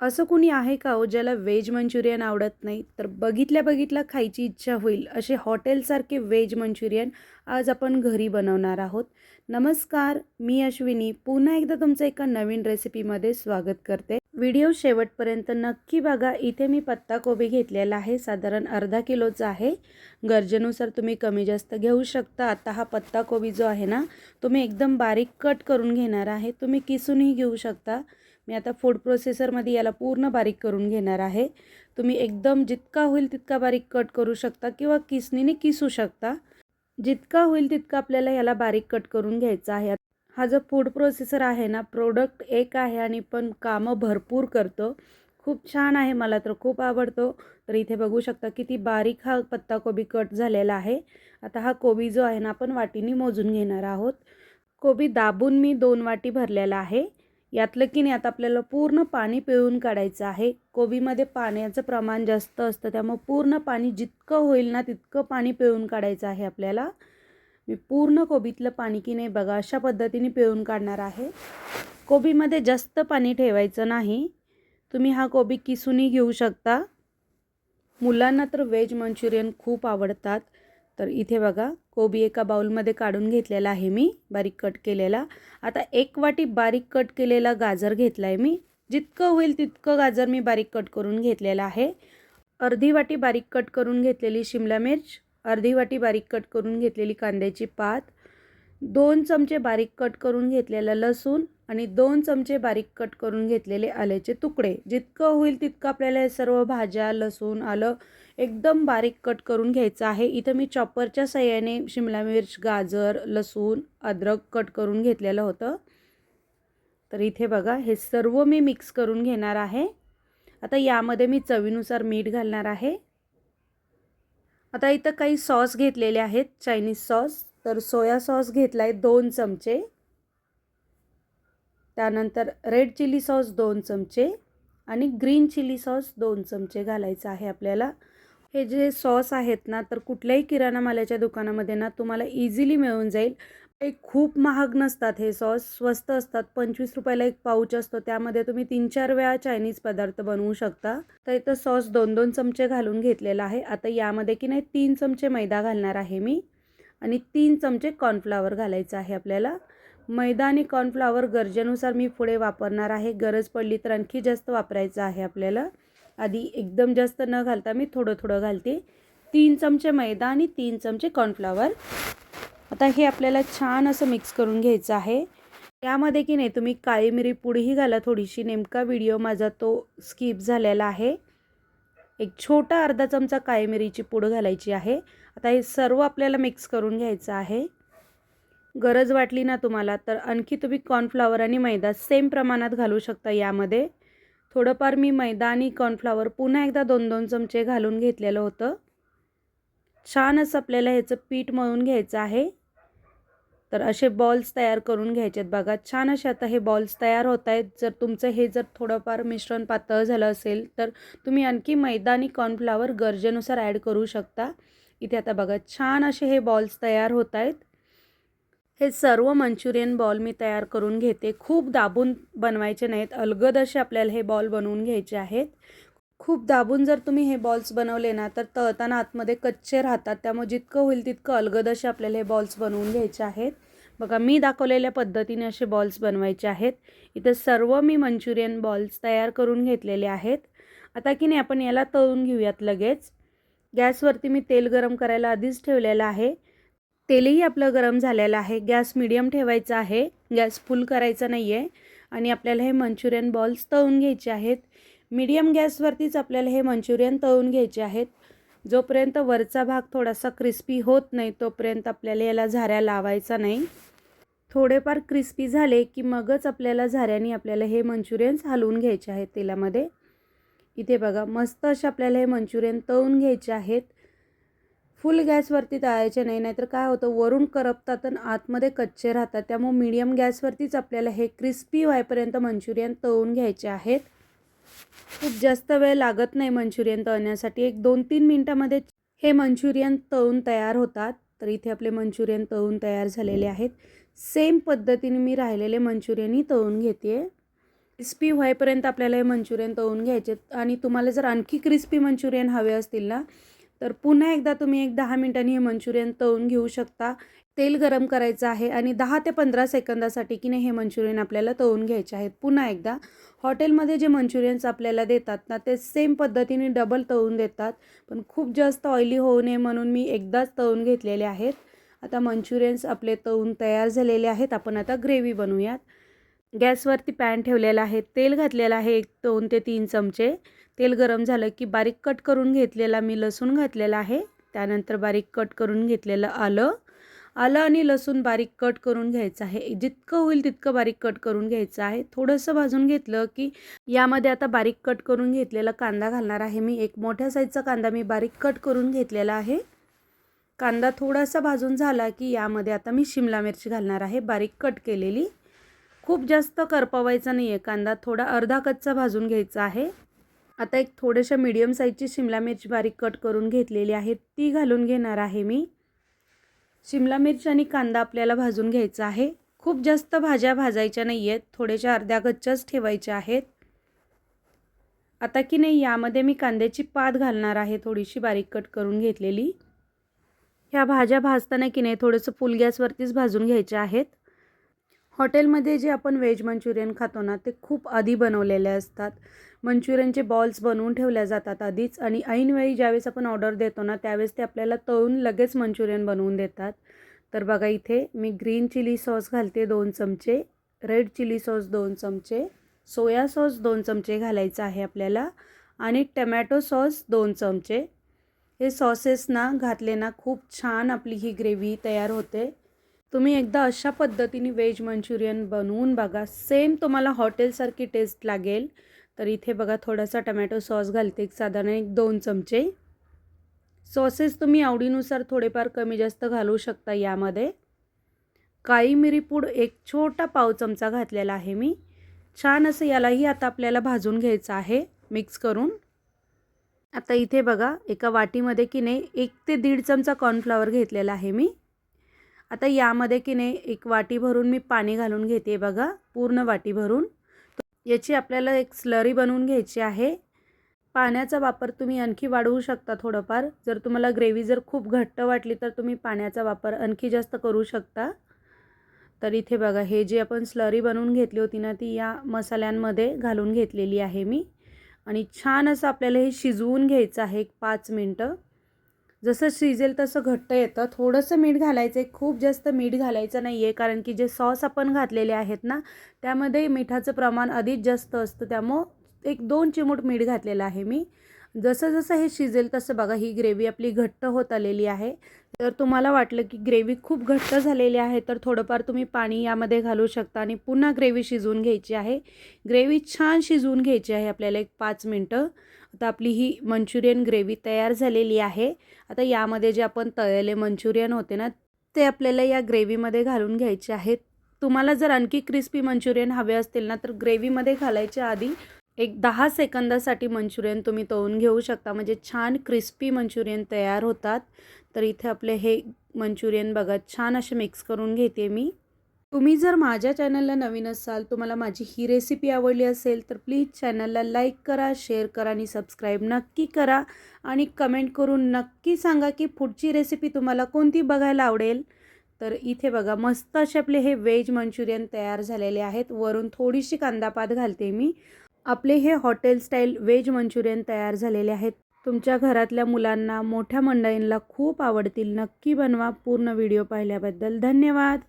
असं कुणी आहे का हो ज्याला व्हेज मंचुरियन आवडत नाही? तर बघितल्या बघितल्या खायची इच्छा होईल. असे हॉटेलसारखे व्हेज मंचुरियन आज आपण घरी बनवणार आहोत. नमस्कार मी अश्विनी. पुन्हा एकदा तुमचं एका नवीन रेसिपीमध्ये स्वागत करते. व्हिडिओ शेवटपर्यंत नक्की बघा. इथे मी पत्ताकोबी घेतलेला आहे. साधारण अर्धा किलोचा आहे. गरजेनुसार तुम्ही कमी जास्त घेऊ शकता. आता हा पत्ताकोबी जो आहे ना तुम्ही एकदम बारीक कट करून घेणार आहे. तुम्ही किसूनही घेऊ शकता. मी आता फूड प्रोसेसरमध्ये याला पूर्ण बारीक करून घेणार आहे. तुम्ही एकदम जितका होईल तितका बारीक कट करू शकता किंवा किसनीने किसू शकता. जितका होईल तितका आपल्याला याला बारीक कट करून घ्यायचा आहे. हा जो फूड प्रोसेसर आहे ना प्रोडक्ट एक आहे आणि पण कामं भरपूर करतो. खूप छान आहे मला तर खूप आवडतो. तर इथे बघू शकता किती बारीक हा पत्ताकोबी कट झालेला आहे. आता हा कोबी जो आहे ना आपण वाटीने मोजून घेणार आहोत. कोबी दाबून मी दोन वाटी भरलेला आहे. यातलं की नाही आता आपल्याला पूर्ण पाणी पिळून काढायचं आहे. कोबीमध्ये पाण्याचं प्रमाण जास्त असतं त्यामुळं पूर्ण पाणी जितकं होईल ना तितकं पाणी पिळून काढायचं आहे आपल्याला. मी पूर्ण कोबीतलं पाणी की नाही बघा अशा पद्धतीने पिळून काढणार आहे. कोबीमध्ये जास्त पाणी ठेवायचं नाही. तुम्ही हा कोबी किसूनही घेऊ शकता. मुलांना तर व्हेज मंचुरियन खूप आवडतात. तर इथे बघा कोबी एका बाउलमध्ये काढून घेतलेला आहे मी बारीक कट केलेला. आता एक वाटी बारीक कट केलेला गाजर घेतला आहे मी. जितकं होईल तितकं गाजर मी बारीक कट करून घेतलेलं आहे. अर्धी वाटी बारीक कट करून घेतलेली शिमला मिर्च अर्धी वाटी बारीक कट करून घेतलेली कांद्याची पात दोन चमचे बारीक कट करून घेतलेलं लसूण आणि दोन चमचे बारीक कट करून घेतलेले आल्याचे तुकडे. जितकं होईल तितकं आपल्याला सर्व भाज्या लसूण आलं एकदम बारीक कट करून घ्यायचं आहे. इथं मी चॉपरच्या सहाय्याने शिमला मिर्च गाजर लसूण अद्रक कट करून घेतलेलं होतं. तर इथे बघा हे सर्व मी मिक्स करून घेणार आहे. आता यामध्ये मी चवीनुसार मीठ घालणार आहे. आता इथं काही सॉस घेतलेले आहेत चायनीज सॉस तर सोया सॉस घेतला आहे दोन चमचे. त्यानंतर रेड चिली सॉस दोन चमचे. आणि ग्रीन चिली सॉस दोन चमचे घालायचं आहे आपल्याला. हे जे सॉस आहेत ना तर कुठल्याही किराणा मालाच्या दुकानामध्ये ना तुम्हाला इझिली मिळून जाईल. हे खूप महाग नसतात हे सॉस स्वस्त असतात. पंचवीस रुपयाला एक पाऊच असतो. त्यामध्ये तुम्ही तीन चार वेळा चायनीज पदार्थ बनवू शकता. तर इथं सॉस दोन दोन चमचे घालून घेतलेला आहे. आता यामध्ये की नाही तीन चमचे मैदा घालणार आहे मी. आणि तीन चमचे कॉर्नफ्लावर घालायचं आहे आपल्याला. मैदा आणि कॉर्नफ्लावर गरजेनुसार मी पुढे वापरणार आहे. गरज पडली तर आणखी जास्त वापरायचं आहे आपल्याला. आधी एकदम जास्त न घालता मी थोडं थोडं घालते. तीन चमचे मैदा आणि तीन चमचे कॉर्नफ्लावर आता हे आपल्याला छान असं मिक्स करून घ्यायचं आहे. यामध्ये की नाही तुम्ही काळी मिरी पुढेही घाला थोडीशी. नेमका व्हिडिओ माझा तो स्किप झालेला आहे. एक छोटा अर्धा चमचा काळी मिरीची पूड घालायची आहे. आता हे सर्व आपल्याला मिक्स करून घ्यायचं आहे. गरज वाटली ना तुम्हाला तर आणखी तुम्ही कॉर्नफ्लावर आणि मैदा सेम प्रमाणात घालू शकता यामध्ये. थोडंफार मी मैदा आणि कॉर्नफ्लावर पुन्हा एकदा दोन दोन चमचे घालून घेतलेलं होतं. छान असं आपल्याला ह्याचं पीठ मळून घ्यायचं आहे. तर असे बॉल्स तयार करून घ्यायचे आहेत बघा. छान असे आता हे बॉल्स तयार होत आहेत. जर तुमचं हे जर थोडंफार मिश्रण पातळ झालं असेल तर तुम्ही आणखी मैदा आणि कॉर्नफ्लावर गरजेनुसार ॲड करू शकता. इथे आता बघा छान असे हे बॉल्स तयार होत आहेत. हे सर्व मंचुरियन बॉल मी तयार करून घेते. खूप दाबून बनवायचे नाहीत. अलगद असे आपल्याला हे बॉल बनवून घ्यायचे आहेत. खूप दाबून जर तुम्ही हे बॉल्स बनवले ना तर तळताना आतमध्ये कच्चे राहतात. त्यामुळे जितकं होईल तितकं अलगद असे आपल्याला हे बॉल्स बनवून घ्यायचे आहेत. बघा मी दाखवलेल्या पद्धतीने असे बॉल्स बनवायचे आहेत. इथं सर्व मी मंचुरियन बॉल्स तयार करून घेतलेले आहेत. आता की नाही आपण याला तळून घेऊयात लगेच. गॅसवरती मी तेल गरम करायला आधीच ठेवलेलं आहे. तेलही आपलं गरम झालेलं आहे. गॅस मिडियम ठेवायचा आहे. गॅस फुल करायचा नाही आहे आणि आपल्याला हे मंचुरियन बॉल्स तळून घ्यायचे आहेत. मीडियम गॅसवरतीच आपल्याला हे मंचुरियन तळून घ्यायचे आहेत. जोपर्यंत वरचा भाग थोडासा क्रिस्पी होत नाही तोपर्यंत आपल्याला याला झाऱ्या लावायचा नाही. थोडेफार क्रिस्पी झाले की मगच आपल्याला झाऱ्याने आपल्याला हे मंचुरियन्स हलवून घ्यायचे आहेत तेलामध्ये. इथे बघा मस्त असे आपल्याला हे मंचुरियन तळून घ्यायचे आहेत. फुल गॅसवरती तळायचे नाही नाहीतर काय होतं वरून करपतात आणि आतमध्ये कच्चे राहतात. त्यामुळे मीडियम गॅसवरतीच आपल्याला हे क्रिस्पी व्हायपर्यंत मंचुरियन तळून घ्यायचे आहेत. खूप जास्त वेळ लागत नाही मंचुरियन तळण्यासाठी. एक दोन तीन मिनटामध्ये हे मंचुरियन तळून तयार होतात. तर इथे आपले मंचुरियन तळून तयार झालेले आहेत. सेम पद्धतीने मी राहिलेले मंचुरियनही तळून घेते. क्रिस्पी व्हायपर्यंत आपल्याला हे मंचुरियन तळून घ्यायचे आणि तुम्हाला जर आणखी क्रिस्पी मंचुरियन हवे असतील ना तर पुन्हा एकदा तुम्ही एक दहा मिनिटांनी हे मंचुरियन तळून घेऊ शकता. तेल गरम करायचं आहे आणि दहा ते पंधरा सेकंदासाठी की नाही हे मंचुरियन आपल्याला तळून घ्यायचे आहेत. पुन्हा एकदा हॉटेलमध्ये जे मंचुरियन्स आपल्याला देतात ना ते सेम पद्धतीने डबल तळून देतात. पण खूप जास्त ऑइली होऊ नये म्हणून मी एकदाच तळून घेतलेले आहेत. आता मंचुरियन्स आपले तळून तयार झालेले आहेत. आपण आता ग्रेव्ही बनवूयात. गॅसवरती पॅन ठेवलेला आहे तेल घातलेलं आहे एक दोन ते तीन चमचे. तेल गरम झालं की बारीक कट करून घेतलेला मी लसूण घातलेला आहे. त्यानंतर बारीक कट करून घेतलेलं आलं. आलं आणि लसूण बारीक कट करून घ्यायचं आहे. जितकं होईल तितकं बारीक कट करून घ्यायचं आहे. थोडंसं भाजून घेतलं की यामध्ये आता बारीक कट करून घेतलेला कांदा घालणार आहे मी. एक मोठ्या साईजचा कांदा मी बारीक कट करून घेतलेला आहे. कांदा थोडासा भाजून झाला की यामध्ये आता मी शिमला मिरची घालणार आहे. बारीक कट केलेली. खूप जास्त करपवायचा नाही आहे कांदा थोडा अर्धा कच्चा भाजून घ्यायचा आहे. आता एक थोड्याशा मीडियम साईजची शिमला मिरची बारीक कट करून घेतलेली आहे. ती घालून घेणार आहे मी. शिमला मिरची आणि कांदा आपल्याला भाजून घ्यायचा आहे. खूप जास्त भाज्या भाजायच्या नाही आहेत थोड्याशा अर्ध्या कच्च्याच ठेवायच्या आहेत. आता की नाही यामध्ये मी कांद्याची पात घालणार आहे. थोडीशी बारीक कट करून घेतलेली. ह्या भाज्या भाजताना की नाही थोडंसं फुल गॅसवरतीच भाजून घ्यायच्या आहेत. हॉटेलमध्ये जे आपण व्हेज मंचुरियन खातो ना ते खूप आधी बनवलेले असतात. मंचुरियनचे बॉल्स बनवून ठेवल्या जातात आधीच आणि ऐनवेळी ज्यावेळेस आपण ऑर्डर देतो ना त्यावेळेस ते आपल्याला तळून लगेच मंचुरियन बनवून देतात. तर बघा इथे मी ग्रीन चिली सॉस घालते दोन चमचे रेड चिली सॉस दोन चमचे सोया सॉस दोन चमचे घालायचं आहे आपल्याला आणि टमॅटो सॉस दोन चमचे. हे सॉसेस ना घातले ना खूप छान आपली ही ग्रेव्ही तयार होते. तुम्ही एकदा अशा पद्धतीने व्हेज मंचुरियन बनवून बघा. सेम तुम्हाला हॉटेलसारखी टेस्ट लागेल. तर इथे बघा थोडासा टमॅटो सॉस घालते एक साधारण एक दोन चमचे. सॉसेस तुम्ही आवडीनुसार थोडेफार कमी जास्त घालू शकता यामध्ये. काळी मिरी पूड एक छोटा पाव चमचा घातलेला आहे मी. छान असं यालाही आता आपल्याला भाजून घ्यायचं आहे मिक्स करून. आता इथे बघा एका वाटीमध्ये की नाही एक ते दीड चमचा कॉर्नफ्लॉवर घेतलेला आहे मी. आता यामध्ये की नाही एक वाटी भरून मी पाणी घालून घेते बघा पूर्ण वाटी भरून. याची आपल्याला एक स्लरी बनवून घ्यायची आहे. पाण्याचा वापर तुम्ही आणखी वाढवू शकता थोडंफार. जर तुम्हाला ग्रेव्ही जर खूप घट्ट वाटली तर तुम्ही पाण्याचा वापर आणखी जास्त करू शकता. तर इथे बघा हे जे आपण स्लरी बनवून घेतली होती ना ती या मसाल्यांमध्ये घालून घेतलेली आहे मी. आणि छान असं आपल्याला हे शिजवून घ्यायचं आहे एक पाच मिनटं. जसं शिजेल तसं घट्ट येतं. थोडंसं मीठ घालायचं आहे खूप जास्त मीठ घालायचं नाही आहे कारण की जे सॉस आपण घातलेले आहेत ना त्यामध्ये मिठाचं प्रमाण अधिक जास्त असतं. त्यामुळं एक दोन चिमूट मीठ घातलेलं आहे मी. जसं जसं हे शिजेल तसं बघा ही ग्रेव्ही आपली घट्ट होत आलेली आहे. तर तुम्हाला वाटलं की ग्रेव्ही खूप घट्ट झालेली आहे तर थोडंफार तुम्ही पाणी यामध्ये घालू शकता आणि पुन्हा ग्रेव्ही शिजवून घ्यायची आहे. ग्रेव्ही छान शिजवून घ्यायची आहे आपल्याला एक पाच मिनटं. आता आपली ही मंचुरियन ग्रेव्ही तयार झालेली आहे. आता यामध्ये जे आपण तळलेले मंचुरियन होते ना ते आपल्याला या ग्रेव्हीमध्ये घालून घ्यायचे आहेत. तुम्हाला जर आणखी क्रिस्पी मंचुरियन हवे असतील ना तर ग्रेव्हीमध्ये घालायच्या आधी एक दहा सेकंदासाठी मंचुरियन तुम्ही तळून घेऊ शकता. म्हणजे छान क्रिस्पी मंचुरियन तयार होतात. तर इथे आपले हे मंचुरियन बघा छान असे मिक्स करून घेते मी. तुम्ही जर माझ्या चॅनलला नवीन असाल तुम्हाला माझी ही रेसिपी आवडली असेल तर प्लीज चॅनलला लाईक करा शेअर करा आणि सबस्क्राईब नक्की करा. आणि कमेंट करून नक्की सांगा की पुढची रेसिपी तुम्हाला कोणती बघायला आवडेल. तर इथे बघा मस्त असे आपले हे व्हेज मंचुरियन तयार झालेले आहेत. वरून थोडीशी कांदापात घालते मी. आपले हे हॉटेल स्टाईल व्हेज मंचुरियन तयार झालेले आहेत. तुमच्या घरातल्या मुलांना मोठ्या मंडळींना खूप आवडतील. नक्की बनवा. पूर्ण व्हिडिओ पाहिल्याबद्दल धन्यवाद.